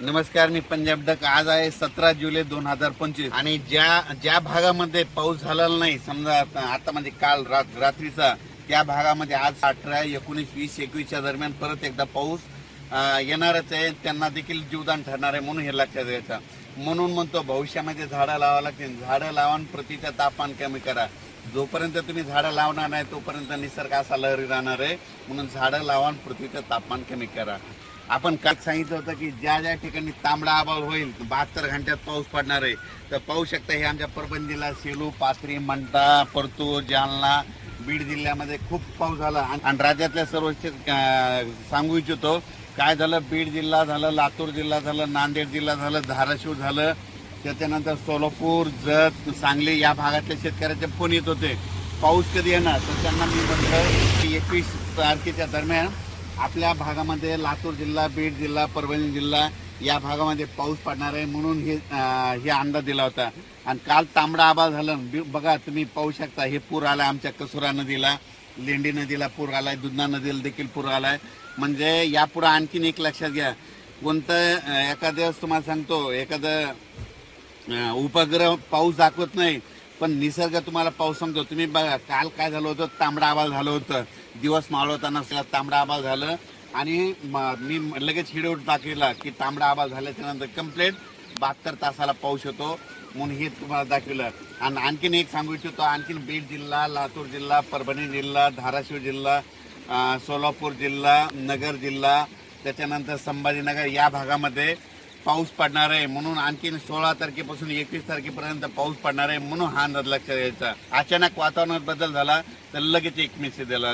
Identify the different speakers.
Speaker 1: नमस्कार मी पंजाब डक. आज आहे सतरा जुलै दोन हजार पंचवीस. आणि ज्या ज्या भागामध्ये पाऊस झालेला नाही समजा आता आता म्हणजे काल रात रात्रीचा त्या भागामध्ये आज अठरा एकोणीस वीस एकवीसच्या दरम्यान परत एकदा पाऊस येणारच आहे. त्यांना देखील जीवदान ठरणार आहे म्हणून हे लक्षात घ्यायचं. म्हणून म्हणतो भविष्यामध्ये झाडं लावा लागतील. झाडं लावा प्रतीचं पृथ्वीचं तापमान कमी करा. जोपर्यंत तुम्ही झाडं लावणार नाही तोपर्यंत निसर्ग असा लहरी राहणार आहे. म्हणून झाडं लावा पृथ्वीचं तापमान कमी करा. आपण काय सांगितलं होतं की ज्या ज्या ठिकाणी तांबडा अभाव होईल बहात्तर घंट्यात पाऊस पडणार आहे तर पाहू शकता हे आमच्या परभणी जिल्हा सेलू पाथरी मंठा परतूर जालना बीड जिल्ह्यामध्ये खूप पाऊस झाला. आणि आणि राज्यातल्या सर्व सांगू इच्छितो काय झालं? बीड जिल्हा झालं लातूर जिल्हा झालं नांदेड जिल्हा झालं धाराशिव झालं. त्याच्यानंतर सोलापूर जत सांगली या भागातल्या शेतकऱ्याचे फोन येत होते. पाऊस कधी येणार? तर त्यांना मी म्हटलं की एकवीस तारखेच्या दरम्यान आपल्या भागामध्ये लातूर जिल्हा बीड जिल्हा परभणी जिल्हा या भागामध्ये पाऊस पडणार आहे म्हणून हे हे अंदाज दिला होता. आणि काल तांबडा आबाळ झालं. बघा तुम्ही पाहू शकता हे पूर आला आमच्या कसुरा नदीला लेंडी नदीला पूर आलाय दुधना नदीला देखील पूर आलाय. म्हणजे यापुढे आणखीन एक लक्षात घ्या. कोणतं एखाद्या दिवस तुम्हाला सांगतो एखादं उपग्रह पाऊस दाखवत नाही पण निसर्ग तुम्हाला पाऊस सांगतो तुम्ही बघा काल काय झालं होतं? तांबडा आबाल झालं होतं. दिवस माळवताना असला तांबडा आबाल झालं. आणि मी लगेच हिडवट दाखविला की तांबडा आबाल झाल्याच्यानंतर कम्प्लेट बहात्तर तासाला पाऊस होतो म्हणून हे तुम्हाला दाखवलं. आणि आणखीन एक सांगू इच्छितो आणखीन बीड जिल्हा लातूर जिल्हा परभणी जिल्हा धाराशिव जिल्हा सोलापूर जिल्हा नगर जिल्हा त्याच्यानंतर संभाजीनगर या भागामध्ये पाऊस पडणार आहे म्हणून आणखीन सोळा तारखेपासून एकवीस तारखेपर्यंत पाऊस पडणार आहे म्हणून हा अंदाज लक्षात घ्यायचा अचानक वातावरणात बदल झाला तर लगेच एक मेसेज दिला